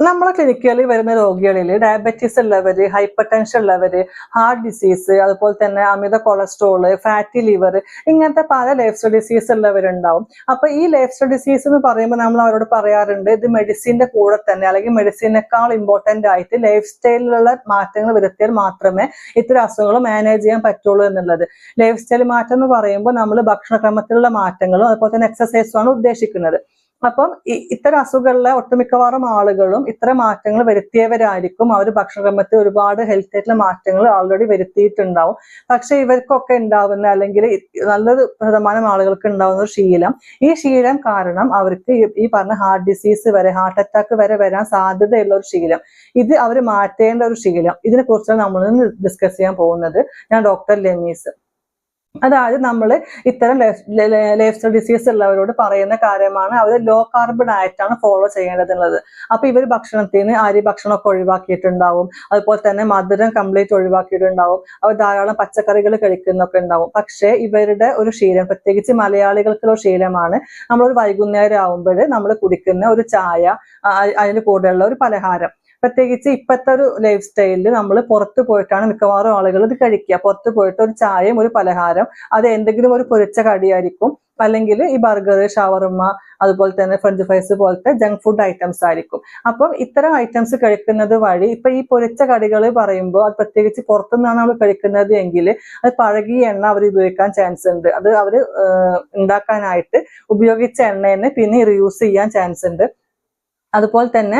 നമ്മളെ ക്ലിനിക്കുകളിൽ വരുന്ന രോഗികളിൽ ഡയബറ്റീസ് ഉള്ളവര് ഹൈപ്പർ ടെൻഷൻ ഉള്ളവര് ഹാർട്ട് ഡിസീസ് അതുപോലെ തന്നെ അമിത കൊളസ്ട്രോൾ ഫാറ്റി ലിവർ ഇങ്ങനത്തെ പല ലൈഫ് സ്റ്റൈൽ ഡിസീസ് ഉള്ളവരുണ്ടാവും. അപ്പൊ ഈ ലൈഫ് സ്റ്റൈൽ ഡിസീസ് എന്ന് പറയുമ്പോൾ നമ്മൾ അവരോട് പറയാറുണ്ട് ഇത് മെഡിസിന്റെ കൂടെ തന്നെ അല്ലെങ്കിൽ മെഡിസിനേക്കാൾ ഇമ്പോർട്ടന്റ് ആയിട്ട് ലൈഫ് സ്റ്റൈലിലുള്ള മാറ്റങ്ങൾ വരുത്തിയാൽ മാത്രമേ ഇത്തരം അസുഖങ്ങൾ മാനേജ് ചെയ്യാൻ പറ്റുള്ളൂ എന്നുള്ളത്. ലൈഫ് സ്റ്റൈൽ മാറ്റം എന്ന് പറയുമ്പോൾ നമ്മൾ ഭക്ഷണക്രമത്തിലുള്ള മാറ്റങ്ങളും അതുപോലെ തന്നെ എക്സസൈസും ആണ് ഉദ്ദേശിക്കുന്നത്. അപ്പം ഇത്തരം അസുഖങ്ങളിലെ ഒട്ടുമിക്കവാറും ആളുകളും ഇത്തരം മാറ്റങ്ങൾ വരുത്തിയവരായിരിക്കും. അവർ ഭക്ഷണക്രമത്തിൽ ഒരുപാട് ഹെൽത്ത് ആയിട്ടുള്ള മാറ്റങ്ങൾ ഓൾറെഡി വരുത്തിയിട്ടുണ്ടാവും. പക്ഷെ ഇവർക്കൊക്കെ ഉണ്ടാവുന്ന അല്ലെങ്കിൽ നല്ലൊരു ശതമാനം ആളുകൾക്ക് ഉണ്ടാവുന്ന ഒരു ശീലം. ഈ ശീലം കാരണം അവർക്ക് ഈ- പറഞ്ഞ ഹാർട്ട് ഡിസീസ് വരെ ഹാർട്ട് അറ്റാക്ക് വരെ വരാൻ സാധ്യതയുള്ള ഒരു ശീലം. ഇത് അവർ മാറ്റേണ്ട ഒരു ശീലം. ഇതിനെ കുറിച്ചാണ് നമ്മൾ ഡിസ്കസ് ചെയ്യാൻ പോകുന്നത്. ഞാൻ ഡോക്ടർ ലെമീസ് അതായത് നമ്മൾ ഇത്തരം ലൈഫ് സ്റ്റൈൽ ഡിസീസ് ഉള്ളവരോട് പറയുന്ന കാര്യമാണ് അവർ ലോ കാർബൺ ഡയറ്റാണ് ഫോളോ ചെയ്യേണ്ടതുള്ളത്. അപ്പൊ ഇവർ ഭക്ഷണത്തിന് അരി ഭക്ഷണമൊക്കെ ഒഴിവാക്കിയിട്ടുണ്ടാവും. അതുപോലെ തന്നെ മധുരം കംപ്ലീറ്റ് ഒഴിവാക്കിയിട്ടുണ്ടാവും. അവർ ധാരാളം പച്ചക്കറികൾ കഴിക്കുന്നൊക്കെ ഉണ്ടാവും. പക്ഷേ ഇവരുടെ ഒരു ശീലം പ്രത്യേകിച്ച് മലയാളികൾക്കുള്ള ശീലമാണ് നമ്മളൊരു വൈകുന്നേരം ആവുമ്പോൾ നമ്മൾ കുടിക്കുന്ന ഒരു ചായ അതിന് കൂടെയുള്ള ഒരു പലഹാരം. പ്രത്യേകിച്ച് ഇപ്പോഴത്തെ ഒരു ലൈഫ് സ്റ്റൈലിൽ നമ്മൾ പുറത്ത് പോയിട്ടാണ് മിക്കവാറും ആളുകൾ ഇത് കഴിക്കുക. പുറത്ത് പോയിട്ട് ഒരു ചായയും ഒരു പലഹാരം അത് എന്തെങ്കിലും ഒരു പൊരിച്ച കടിയായിരിക്കും. അല്ലെങ്കിൽ ഈ ബർഗർ ഷവർമ്മ അതുപോലെ തന്നെ ഫ്രഞ്ച് ഫ്രൈസ് പോലത്തെ ജങ്ക് ഫുഡ് ഐറ്റംസ് ആയിരിക്കും. അപ്പം ഇത്തരം ഐറ്റംസ് കഴിക്കുന്നത് വഴി ഇപ്പൊ ഈ പൊരിച്ച കടികൾ പറയുമ്പോൾ അത് പ്രത്യേകിച്ച് പുറത്തുനിന്നാണ് നമ്മൾ കഴിക്കുന്നത് എങ്കിൽ അത് പഴകിയ എണ്ണ അവർ ഉപയോഗിക്കാൻ ചാൻസ് ഉണ്ട്. അത് അവർ ഉണ്ടാക്കാനായിട്ട് ഉപയോഗിച്ച എണ്ണ തന്നെ പിന്നെ റീയൂസ് ചെയ്യാൻ ചാൻസ് ഉണ്ട്. അതുപോലെ തന്നെ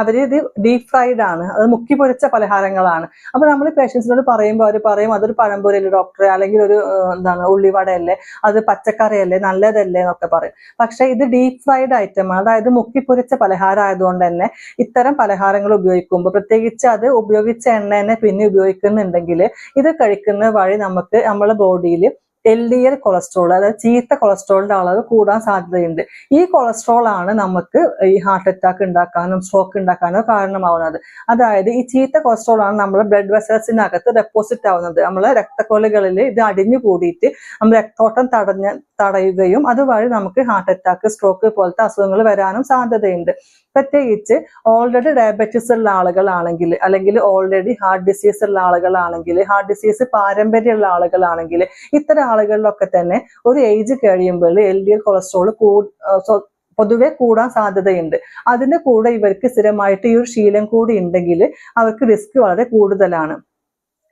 അവർ ഇത് ഡീപ് ഫ്രൈഡ് ആണ്. അത് മുക്കി പൊരിച്ച പലഹാരങ്ങളാണ്. അപ്പൊ നമ്മൾ പേഷ്യൻസിനോട് പറയുമ്പോൾ അവർ പറയും അതൊരു പഴംപൊരിയല്ലേ ഡോക്ടറെ അല്ലെങ്കിൽ ഒരു എന്താണ് ഉള്ളിവടയല്ലേ? അത് പച്ചക്കറിയല്ലേ? നല്ലതല്ലേ? എന്നൊക്കെ പറയും. പക്ഷെ ഇത് ഡീപ് ഫ്രൈഡ് ഐറ്റം അതായത് മുക്കി പൊരിച്ച പലഹാരം ആയതുകൊണ്ട് തന്നെ ഇത്തരം പലഹാരങ്ങൾ ഉപയോഗിക്കുമ്പോൾ പ്രത്യേകിച്ച് അത് ഉപയോഗിച്ച എണ്ണ തന്നെ പിന്നെ ഉപയോഗിക്കുന്നുണ്ടെങ്കിൽ ഇത് കഴിക്കുന്ന വഴി നമുക്ക് നമ്മുടെ ബോഡിയിൽ എൽ ഡി എൽ കൊളസ്ട്രോൾ അതായത് ചീത്ത കൊളസ്ട്രോളിന്റെ അളവ് കൂടാൻ സാധ്യതയുണ്ട്. ഈ കൊളസ്ട്രോൾ ആണ് നമുക്ക് ഈ ഹാർട്ട് അറ്റാക്ക് ഉണ്ടാക്കാനും സ്ട്രോക്ക് ഉണ്ടാക്കാനോ കാരണമാവുന്നത്. അതായത് ഈ ചീത്ത കൊളസ്ട്രോൾ ആണ് നമ്മുടെ ബ്ലഡ് വെസൽസിനകത്ത് ഡെപ്പോസിറ്റ് ആവുന്നത്. നമ്മളെ രക്തക്കൊലകളിൽ ഇത് അടിഞ്ഞു കൂടിയിട്ട് നമ്മൾ രക്തോട്ടം തടഞ്ഞ തടയുകയും അതുവഴി നമുക്ക് ഹാർട്ട് അറ്റാക്ക് സ്ട്രോക്ക് പോലത്തെ അസുഖങ്ങൾ വരാനും സാധ്യതയുണ്ട്. പ്രത്യേകിച്ച് ഓൾറെഡി ഡയബറ്റീസ് ഉള്ള ആളുകളാണെങ്കിൽ അല്ലെങ്കിൽ ഓൾറെഡി ഹാർട്ട് ഡിസീസ് ഉള്ള ആളുകളാണെങ്കിൽ ഹാർട്ട് ഡിസീസ് പാരമ്പര്യമുള്ള ആളുകളാണെങ്കിൽ ഇത്തരം ആളുകളിലൊക്കെ തന്നെ ഒരു ഏജ് കഴിയുമ്പോൾ എൽ ഡി എൽ കൊളസ്ട്രോൾ പൊതുവെ കൂടാൻ സാധ്യതയുണ്ട്. അതിന്റെ കൂടെ ഇവർക്ക് സ്ഥിരമായിട്ട് ഈ ഒരു ശീലം കൂടി ഉണ്ടെങ്കിൽ അവർക്ക് റിസ്ക് വളരെ കൂടുതലാണ്.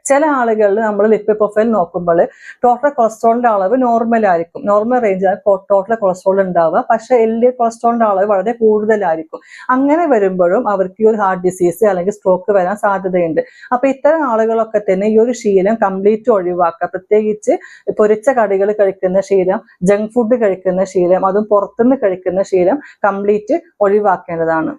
ചില ആളുകളിൽ നമ്മൾ ലിപ്പിഡ് പ്രൊഫൈൽ നോക്കുമ്പോൾ ടോട്ടൽ കൊളസ്ട്രോളിന്റെ അളവ് നോർമൽ ആയിരിക്കും. നോർമൽ റേഞ്ചാണ് ടോട്ടൽ കൊളസ്ട്രോൾ ഉണ്ടാവുക. പക്ഷെ എൽ ഡി കൊളസ്ട്രോളിന്റെ അളവ് വളരെ കൂടുതലായിരിക്കും. അങ്ങനെ വരുമ്പോഴും അവർക്ക് ഈ ഒരു ഹാർട്ട് ഡിസീസ് അല്ലെങ്കിൽ സ്ട്രോക്ക് വരാൻ സാധ്യതയുണ്ട്. അപ്പൊ ഇത്തരം ആളുകളൊക്കെ തന്നെ ഈ ഒരു ശീലം കംപ്ലീറ്റ് ഒഴിവാക്കുക. പ്രത്യേകിച്ച് പൊരിച്ച കടികൾ കഴിക്കുന്ന ശീലം ജങ്ക് ഫുഡ് കഴിക്കുന്ന ശീലം അതും പുറത്തുനിന്ന് കഴിക്കുന്ന ശീലം കംപ്ലീറ്റ് ഒഴിവാക്കേണ്ടതാണ്.